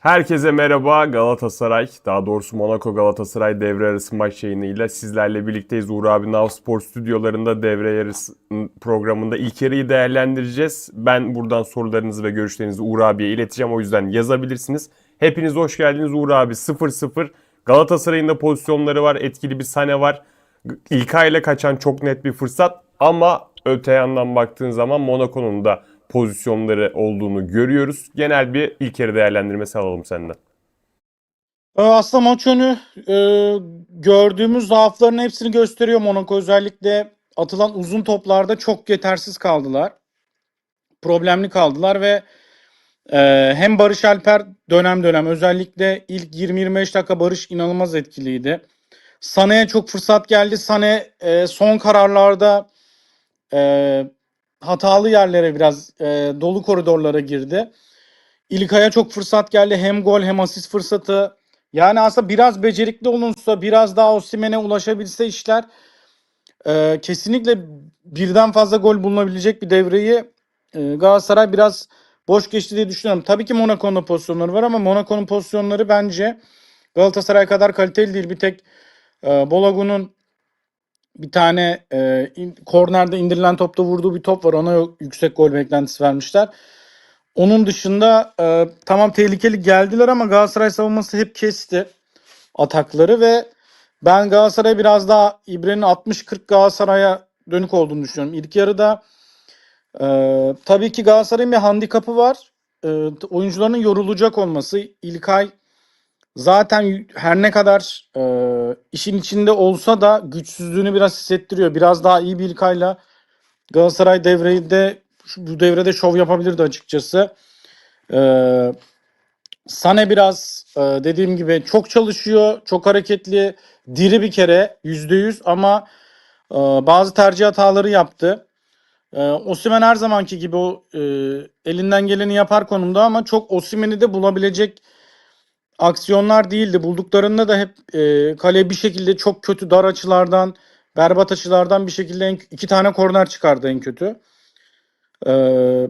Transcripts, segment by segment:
Herkese merhaba Galatasaray, daha doğrusu Monaco Galatasaray devre arası maç yayınıyla sizlerle birlikteyiz. Uğur abi Nav Spor stüdyolarında devre yarısı programında ilk yarıyı değerlendireceğiz. Ben buradan sorularınızı ve görüşlerinizi Uğur abiye ileteceğim o yüzden yazabilirsiniz. Hepiniz hoş geldiniz Uğur abi 0-0. Galatasaray'ın da pozisyonları var, etkili bir sahne var. İlkay ile kaçan çok net bir fırsat ama öte yandan baktığın zaman Monaco'nun da pozisyonları olduğunu görüyoruz. Genel bir ilk yarı değerlendirmesi alalım senden. Ee, Aslında maç önü e, gördüğümüz zaafların hepsini gösteriyor Monaco. Özellikle atılan uzun toplarda çok yetersiz kaldılar. Problemli kaldılar ve e, hem Barış Alper dönem dönem özellikle ilk 20-25 dakika Barış inanılmaz etkiliydi. Sané'ye çok fırsat geldi. Sané e, son kararlarda e, hatalı yerlere biraz e, dolu koridorlara girdi. İlkay'a çok fırsat geldi. Hem gol hem asist fırsatı. Yani aslında biraz becerikli olunsa, biraz daha Osimhen'e ulaşabilse işler e, kesinlikle birden fazla gol bulunabilecek bir devreyi e, Galatasaray biraz boş geçti diye düşünüyorum. Tabii ki Monaco'nun pozisyonları var ama Monaco'nun pozisyonları bence Galatasaray kadar kaliteli değil. Bir tek e, Bolagun'un bir tane e, in, kornerde indirilen topta vurduğu bir top var. Ona yüksek gol beklentisi vermişler. Onun dışında e, tamam tehlikeli geldiler ama Galatasaray savunması hep kesti atakları ve ben Galatasaray biraz daha İbre'nin 60-40 Galatasaray'a dönük olduğunu düşünüyorum. İlk yarıda e, tabii ki Galatasaray'ın bir handikapı var. E, oyuncuların yorulacak olması. İlkay zaten her ne kadar e, işin içinde olsa da güçsüzlüğünü biraz hissettiriyor. Biraz daha iyi bir İlkay'la Galatasaray devreyi de şu- bu devrede şov yapabilirdi açıkçası. Ee, Sane biraz e, dediğim gibi çok çalışıyor, çok hareketli, diri bir kere yüzde yüz ama e, bazı tercih hataları yaptı. E, Osimhen her zamanki gibi o e, elinden geleni yapar konumda ama çok Osimhen'i de bulabilecek aksiyonlar değildi. Bulduklarında da hep e, kale bir şekilde çok kötü dar açılardan, berbat açılardan bir şekilde en- iki tane korner çıkardı en kötü. Ee,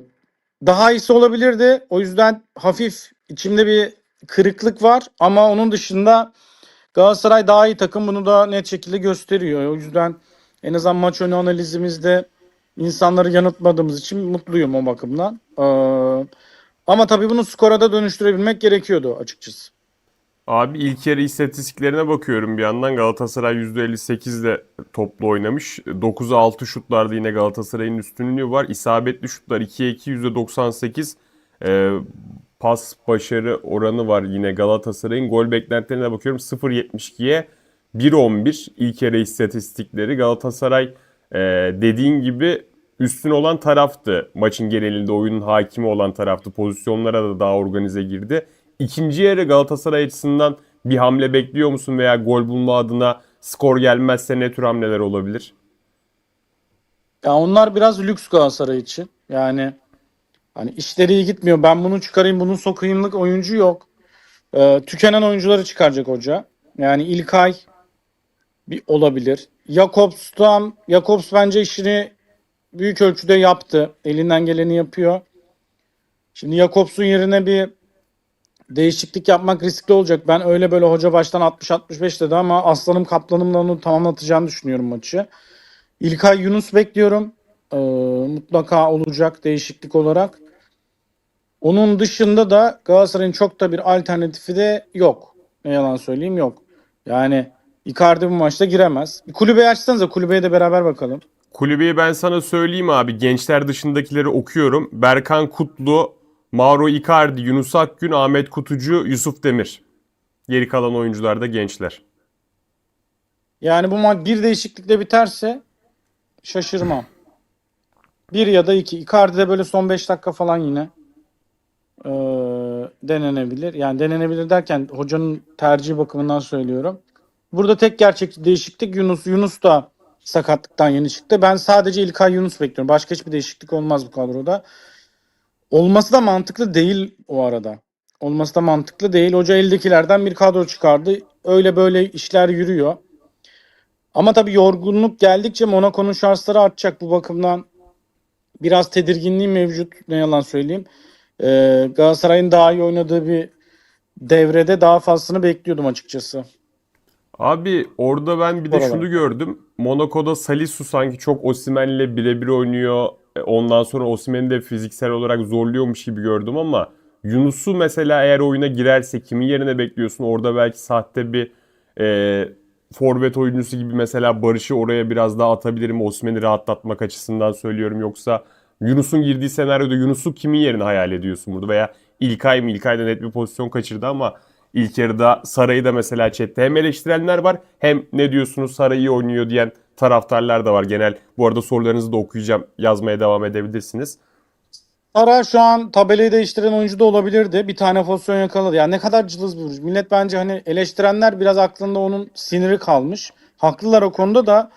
daha iyisi olabilirdi. O yüzden hafif içimde bir kırıklık var ama onun dışında Galatasaray daha iyi takım bunu da net şekilde gösteriyor. O yüzden en azından maç önü analizimizde insanları yanıltmadığımız için mutluyum o bakımdan. Ee, ama tabii bunu skora da dönüştürebilmek gerekiyordu açıkçası. Abi ilk yarı istatistiklerine bakıyorum bir yandan. Galatasaray %58 ile toplu oynamış. 9'a 6 şutlarda yine Galatasaray'ın üstünlüğü var. İsabetli şutlar 2'ye 2 %98. Ee, pas başarı oranı var yine Galatasaray'ın. Gol beklentilerine bakıyorum 0.72'ye 1.11 ilk yarı istatistikleri. Galatasaray e, dediğin gibi üstün olan taraftı. Maçın genelinde oyunun hakimi olan taraftı. Pozisyonlara da daha organize girdi. İkinci yarı Galatasaray açısından bir hamle bekliyor musun veya gol bulma adına skor gelmezse ne tür hamleler olabilir? Ya onlar biraz lüks Galatasaray için. Yani hani işleri iyi gitmiyor. Ben bunu çıkarayım, bunu sokayımlık oyuncu yok. Ee, tükenen oyuncuları çıkaracak hoca. Yani İlkay bir olabilir. Jakobs tam Jakobs bence işini büyük ölçüde yaptı. Elinden geleni yapıyor. Şimdi Jakobs'un yerine bir değişiklik yapmak riskli olacak. Ben öyle böyle hoca baştan 60-65 dedi ama aslanım kaplanımla onu tamamlatacağını düşünüyorum maçı. İlkay Yunus bekliyorum. Ee, mutlaka olacak değişiklik olarak. Onun dışında da Galatasaray'ın çok da bir alternatifi de yok. Ne yalan söyleyeyim yok. Yani Icardi bu maçta giremez. Kulübeyi açsanıza kulübeye de beraber bakalım. Kulübeyi ben sana söyleyeyim abi. Gençler dışındakileri okuyorum. Berkan Kutlu, Mauro Icardi, Yunus Akgün, Ahmet Kutucu, Yusuf Demir. Geri kalan oyuncular da gençler. Yani bu maç bir değişiklikle biterse şaşırmam. Bir ya da iki. Icardi de böyle son 5 dakika falan yine eee, denenebilir. Yani denenebilir derken hocanın tercihi bakımından söylüyorum. Burada tek gerçek değişiklik Yunus. Yunus da sakatlıktan yeni çıktı. Ben sadece İlkay Yunus bekliyorum. Başka hiçbir değişiklik olmaz bu kadroda. Olması da mantıklı değil o arada. Olması da mantıklı değil. Hoca eldekilerden bir kadro çıkardı. Öyle böyle işler yürüyor. Ama tabii yorgunluk geldikçe Monaco'nun şansları artacak bu bakımdan. Biraz tedirginliği mevcut ne yalan söyleyeyim. Ee, Galatasaray'ın daha iyi oynadığı bir devrede daha fazlasını bekliyordum açıkçası. Abi orada ben bir de Oralar. şunu gördüm. Monaco'da Salisu sanki çok Osimhen'le birebir oynuyor. E, Ondan sonra Osimhen'i de fiziksel olarak zorluyormuş gibi gördüm ama Yunus'u mesela eğer oyuna girerse kimin yerine bekliyorsun? Orada belki sahte bir e, forvet oyuncusu gibi mesela Barış'ı oraya biraz daha atabilirim. Osimhen'i rahatlatmak açısından söylüyorum. Yoksa Yunus'un girdiği senaryoda Yunus'u kimin yerine hayal ediyorsun burada? Veya İlkay mı? İlkay da net bir pozisyon kaçırdı ama ilk yarıda Saray'ı da mesela chatte hem eleştirenler var hem ne diyorsunuz Saray iyi oynuyor diyen taraftarlar da var genel. Bu arada sorularınızı da okuyacağım. Yazmaya devam edebilirsiniz. Sara şu an tabelayı değiştiren oyuncu da olabilirdi. Bir tane pozisyon yakaladı. Yani ne kadar cılız bir vuruş. Millet bence hani eleştirenler biraz aklında onun siniri kalmış. Haklılar o konuda da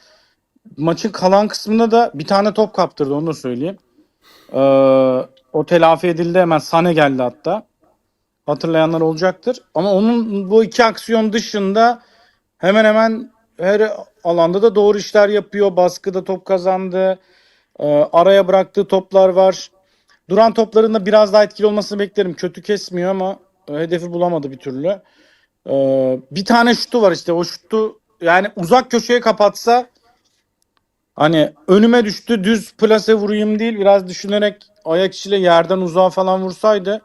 maçın kalan kısmında da bir tane top kaptırdı onu da söyleyeyim. Ee, o telafi edildi hemen Sane geldi hatta. Hatırlayanlar olacaktır. Ama onun bu iki aksiyon dışında hemen hemen her alanda da doğru işler yapıyor. Baskıda top kazandı. Ee, araya bıraktığı toplar var. Duran toplarında biraz daha etkili olmasını beklerim. Kötü kesmiyor ama e, hedefi bulamadı bir türlü. Ee, bir tane şutu var işte. O şutu yani uzak köşeye kapatsa hani önüme düştü düz plase vurayım değil biraz düşünerek ayak içiyle yerden uzağa falan vursaydı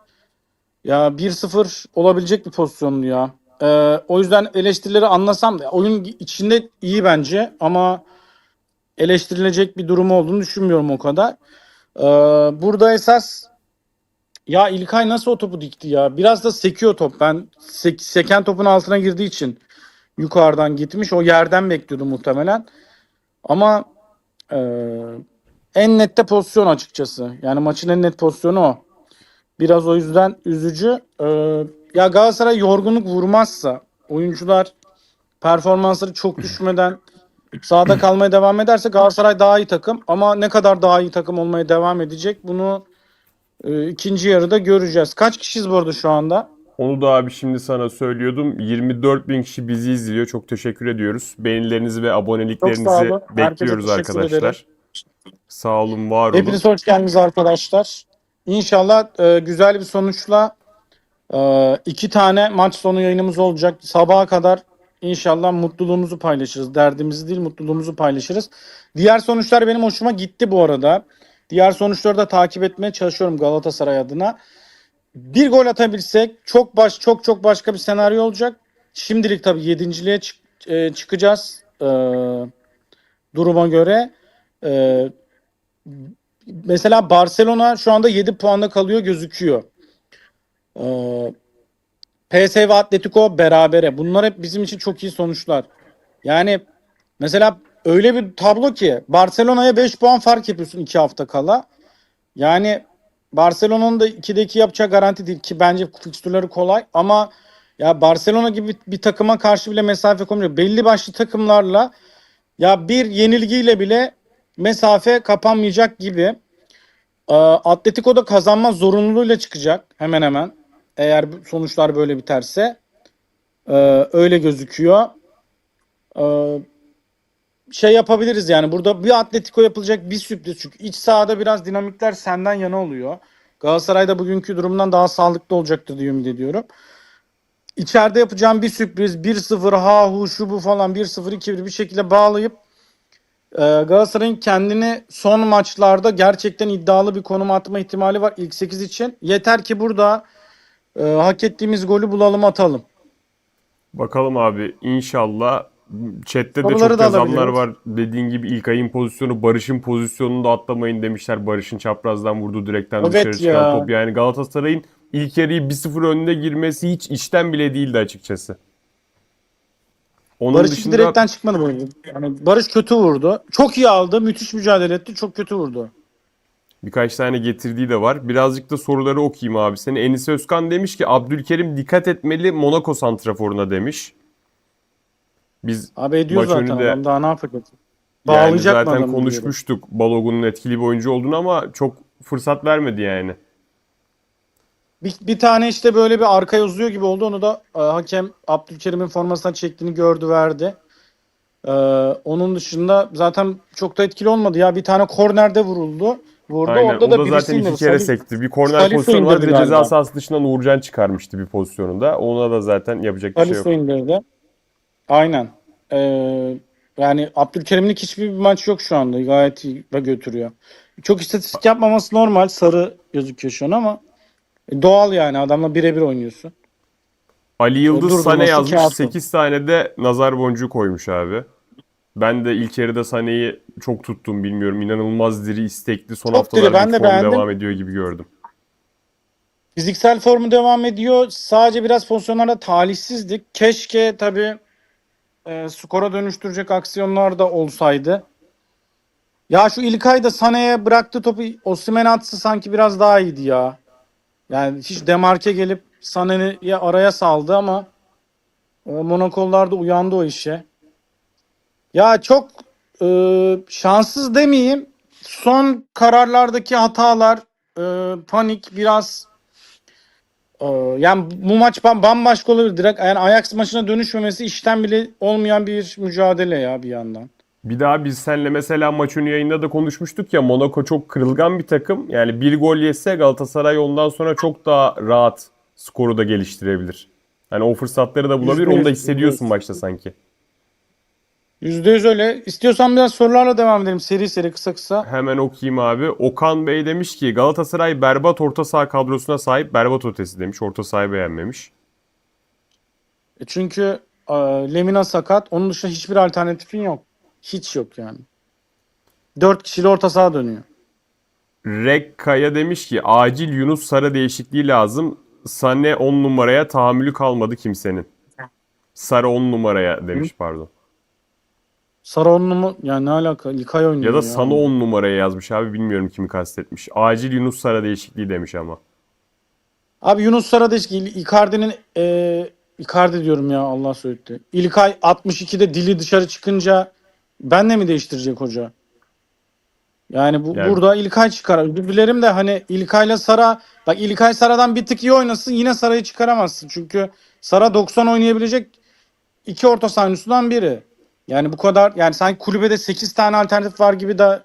ya 1-0 olabilecek bir pozisyondu ya. Ee, o yüzden eleştirileri anlasam da oyun içinde iyi bence ama eleştirilecek bir durumu olduğunu düşünmüyorum o kadar. Ee, burada esas ya İlkay nasıl o topu dikti ya? Biraz da sekiyor top. Ben sek- seken topun altına girdiği için yukarıdan gitmiş. O yerden bekliyordu muhtemelen. Ama e, en nette pozisyon açıkçası. Yani maçın en net pozisyonu o. Biraz o yüzden üzücü. Ee, ya Galatasaray yorgunluk vurmazsa oyuncular performansları çok düşmeden sahada kalmaya devam ederse Galatasaray daha iyi takım ama ne kadar daha iyi takım olmaya devam edecek bunu e, ikinci yarıda göreceğiz. Kaç kişiyiz bu arada şu anda? Onu da abi şimdi sana söylüyordum. 24 bin kişi bizi izliyor. Çok teşekkür ediyoruz. Beğenilerinizi ve aboneliklerinizi bekliyoruz arkadaşlar. ederim. Sağ olun, var olun. Hepiniz hoş geldiniz arkadaşlar. İnşallah e, güzel bir sonuçla e, iki tane maç sonu yayınımız olacak. Sabaha kadar inşallah mutluluğumuzu paylaşırız. Derdimizi değil mutluluğumuzu paylaşırız. Diğer sonuçlar benim hoşuma gitti bu arada. Diğer sonuçları da takip etmeye çalışıyorum Galatasaray adına. Bir gol atabilsek çok baş çok çok başka bir senaryo olacak. Şimdilik tabii yedinciliğe çık- e, çıkacağız e, duruma göre. E, mesela Barcelona şu anda 7 puanda kalıyor gözüküyor. Ee, PSV ve Atletico berabere. Bunlar hep bizim için çok iyi sonuçlar. Yani mesela öyle bir tablo ki Barcelona'ya 5 puan fark yapıyorsun 2 hafta kala. Yani Barcelona'nın da 2'de 2 yapacağı garanti değil ki bence fikstürleri kolay ama ya Barcelona gibi bir takıma karşı bile mesafe koymuyor. Belli başlı takımlarla ya bir yenilgiyle bile mesafe kapanmayacak gibi. Ee, Atletico da kazanma zorunluluğuyla çıkacak hemen hemen. Eğer sonuçlar böyle biterse. Ee, öyle gözüküyor. Ee, şey yapabiliriz yani burada bir Atletico yapılacak bir sürpriz. Çünkü iç sahada biraz dinamikler senden yana oluyor. Galatasaray da bugünkü durumdan daha sağlıklı olacaktır diye ümit ediyorum. İçeride yapacağım bir sürpriz 1-0 ha hu şu bu falan 1-0 2-1 bir şekilde bağlayıp ee, Galatasaray'ın kendini son maçlarda gerçekten iddialı bir konuma atma ihtimali var ilk 8 için. Yeter ki burada e, hak ettiğimiz golü bulalım atalım. Bakalım abi inşallah. Chat'te de Soruları çok da yazanlar alabiliriz. var. Dediğin gibi İlkay'ın pozisyonu, Barış'ın pozisyonunu da atlamayın demişler. Barış'ın çaprazdan vurduğu direkten Evet dışarı çıkan ya. top. Yani Galatasaray'ın ilk yarıyı 1-0 önde girmesi hiç işten bile değildi açıkçası. Onun Barış dışında direkten çıkmadı böyle. Yani Barış kötü vurdu. Çok iyi aldı. Müthiş mücadele etti. Çok kötü vurdu. Birkaç tane getirdiği de var. Birazcık da soruları okuyayım abi. Seni Enis Özkan demiş ki Abdülkerim dikkat etmeli Monaco santraforuna demiş. Biz Abi ediyor Maç zaten önünde- adam. Daha ne yapacak? Yani Bağlayacak mı zaten konuşmuştuk Balogun'un etkili bir oyuncu olduğunu ama çok fırsat vermedi yani. Bir, bir tane işte böyle bir arkaya uzuyor gibi oldu. Onu da e, hakem Abdülkerim'in formasından çektiğini gördü verdi. E, onun dışında zaten çok da etkili olmadı ya. Bir tane kornerde vuruldu. Vurdu. Aynen. Orada o da da zaten iki kere Salih- sekti. Bir korner Salih pozisyonu var. Bir de ceza sahası dışından Uğurcan çıkarmıştı bir pozisyonunda. Ona da zaten yapacak bir şey yok. Salih indirdi. Aynen. Ee, yani Abdülkerim'lik hiçbir maç yok şu anda. Gayet iyi ve götürüyor. Çok istatistik yapmaması normal. Sarı gözüküyor şu an ama e, doğal yani. Adamla birebir oynuyorsun. Ali Yıldız Durdurması Sane yazmış. kağıt. 8 tane de nazar boncuğu koymuş abi. Ben de ilk yarıda Sane'yi çok tuttum bilmiyorum. İnanılmaz diri, istekli. Son Çok diri, haftalarda ben bir de form beğendim. devam ediyor gibi gördüm. Fiziksel formu devam ediyor. Sadece biraz pozisyonlarda talihsizdik. Keşke tabii e, skora dönüştürecek aksiyonlar da olsaydı. Ya şu İlkay da Sané'ye bıraktığı topu Osimhen'e atsa sanki biraz daha iyiydi ya. Yani hiç demarke gelip Sané'yi araya saldı ama e, Monakollar da uyandı o işe. Ya çok e, şanssız demeyeyim. Son kararlardaki hatalar, e, panik biraz ee, yani bu maç bam- bambaşka olabilir. Direkt yani Ajax maçına dönüşmemesi işten bile olmayan bir mücadele ya bir yandan. Bir daha biz seninle mesela maç önü yayında da konuşmuştuk ya Monaco çok kırılgan bir takım. Yani bir gol yese Galatasaray ondan sonra çok daha rahat skoru da geliştirebilir. Yani o fırsatları da bulabilir. Onu da hissediyorsun maçta sanki. Yüzde yüz öyle. İstiyorsan biraz sorularla devam edelim. Seri seri kısa kısa. Hemen okuyayım abi. Okan Bey demiş ki Galatasaray berbat orta saha kadrosuna sahip berbat ötesi demiş. Orta sahayı beğenmemiş. E Çünkü e, Lemina sakat. Onun dışında hiçbir alternatifin yok. Hiç yok yani. Dört kişiyle orta saha dönüyor. Rekkaya demiş ki acil Yunus Sara değişikliği lazım. Sane 10 numaraya tahammülü kalmadı kimsenin. Sara 10 numaraya demiş pardon. Saronlu mu? Yani ne alaka? İlkay oynuyor Ya da Sana 10 numaraya yazmış abi bilmiyorum kimi kastetmiş. Acil Yunus Sara değişikliği demiş ama. Abi Yunus Sara demiş ki Icardi'nin e, Icardi diyorum ya Allah söyledi. İlkay 62'de dili dışarı çıkınca benle mi değiştirecek hoca? Yani bu Yani- burada İlkay çıkar. Birbirlerim de hani İlkay'la Sara bak İlkay Sara'dan bir tık iyi oynasın yine Sara'yı çıkaramazsın. Çünkü Sara 90 oynayabilecek iki orta sahancısından biri. Yani bu kadar yani sanki kulübede 8 tane alternatif var gibi de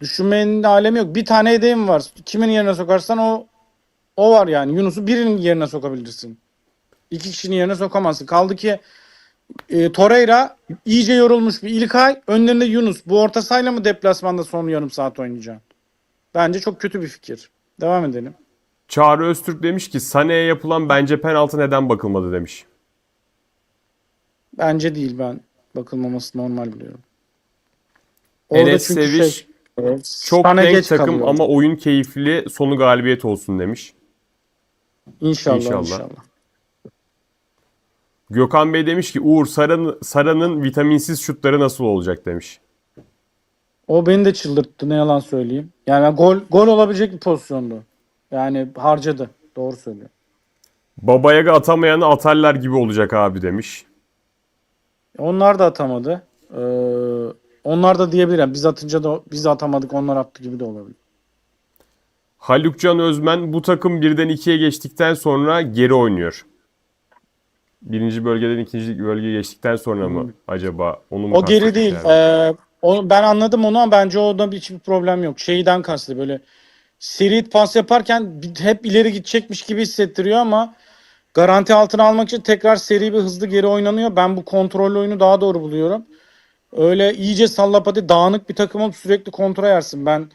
düşünmenin de alemi yok. Bir tane hedefim var. Kimin yerine sokarsan o o var yani. Yunus'u birinin yerine sokabilirsin. İki kişinin yerine sokamazsın. Kaldı ki e, Torreira iyice yorulmuş bir İlkay. Önlerinde Yunus. Bu orta sahayla mı deplasmanda son yarım saat oynayacaksın? Bence çok kötü bir fikir. Devam edelim. Çağrı Öztürk demiş ki Sane'ye yapılan bence penaltı neden bakılmadı demiş. Bence değil ben. Bakılmaması normal biliyorum. Enes çünkü Seviş şey, evet, çok denk takım kalıyor. ama oyun keyifli sonu galibiyet olsun demiş. İnşallah, İnşallah. inşallah. Gökhan Bey demiş ki Uğur Sara'nın Sara'nın vitaminsiz şutları nasıl olacak demiş. O beni de çıldırttı ne yalan söyleyeyim. Yani gol gol olabilecek bir pozisyondu. Yani harcadı. Doğru söylüyor. Babayaga atamayanı atarlar gibi olacak abi demiş. Onlar da atamadı. Ee, onlar da diyebilir. Yani biz atınca da biz atamadık onlar attı gibi de olabilir. Halukcan Özmen bu takım birden ikiye geçtikten sonra geri oynuyor. Birinci bölgeden ikinci bölgeye geçtikten sonra mı acaba? Onu mu O geri değil. Ee, o, ben anladım onu ama bence orada hiçbir problem yok. Şeyden kastı böyle seri pas yaparken hep ileri gidecekmiş gibi hissettiriyor ama garanti altına almak için tekrar seri bir hızlı geri oynanıyor. Ben bu kontrollü oyunu daha doğru buluyorum. Öyle iyice sallapati dağınık bir takım olup sürekli kontrol yersin. Ben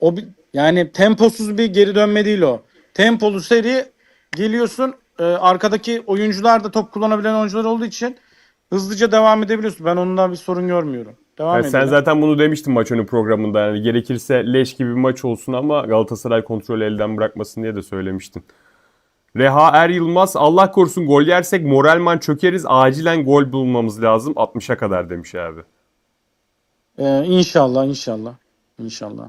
o yani temposuz bir geri dönme değil o. Tempolu seri geliyorsun e, arkadaki oyuncular da top kullanabilen oyuncular olduğu için hızlıca devam edebiliyorsun. Ben ondan bir sorun görmüyorum. Devam Yani sen zaten bunu demiştin maç önü programında. Yani gerekirse leş gibi bir maç olsun ama Galatasaray kontrolü elden bırakmasın diye de söylemiştin. Reha Er Yılmaz Allah korusun gol yersek moralman çökeriz. Acilen gol bulmamız lazım 60'a kadar demiş abi. Ee, inşallah inşallah. İnşallah.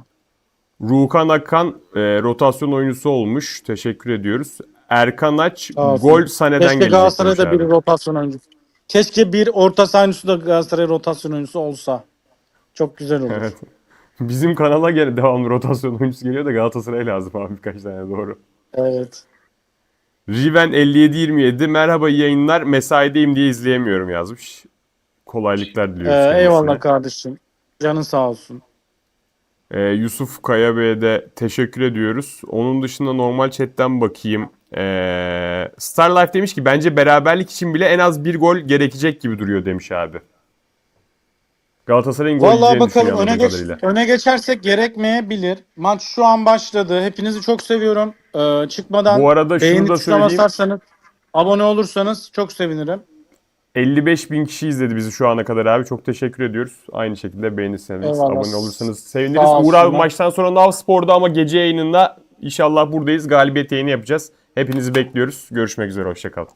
Rukan Akan e, rotasyon oyuncusu olmuş. Teşekkür ediyoruz. Erkan Aç gol Sane'den Keşke gelecek Galatasaray'da demiş bir rotasyon oyuncusu. Keşke bir orta saha oyuncusu da Galatasaray rotasyon oyuncusu olsa. Çok güzel olur. Evet. Bizim kanala gene devamlı rotasyon oyuncusu geliyor da Galatasaray lazım abi birkaç tane doğru. Evet. Riven 5727 merhaba iyi yayınlar mesaideyim diye izleyemiyorum yazmış. Kolaylıklar Ee, diliyoruz kendisine. eyvallah kardeşim. Canın sağ olsun. Ee, Yusuf Kaya Bey'e de teşekkür ediyoruz. Onun dışında normal chatten bakayım. Ee, Starlife demiş ki bence beraberlik için bile en az bir gol gerekecek gibi duruyor demiş abi. Galatasaray'ın gol Vallahi yiyeceğini bakalım düşünüyor öne, anladığım geç, kadarıyla. öne geçersek gerekmeyebilir. Maç şu an başladı. Hepinizi çok seviyorum. Ee, çıkmadan Bu arada şunu beğeni da tuşuna söyleyeyim. basarsanız, abone olursanız çok sevinirim. 55 bin kişi izledi bizi şu ana kadar abi. Çok teşekkür ediyoruz. Aynı şekilde beğenirseniz, Eyvallah. abone olursanız seviniriz. Sağ Uğur abi olsunlar. maçtan sonra Nav Spor'da ama gece yayınında inşallah buradayız. Galibiyet yayını yapacağız. Hepinizi bekliyoruz. Görüşmek üzere. Hoşçakalın.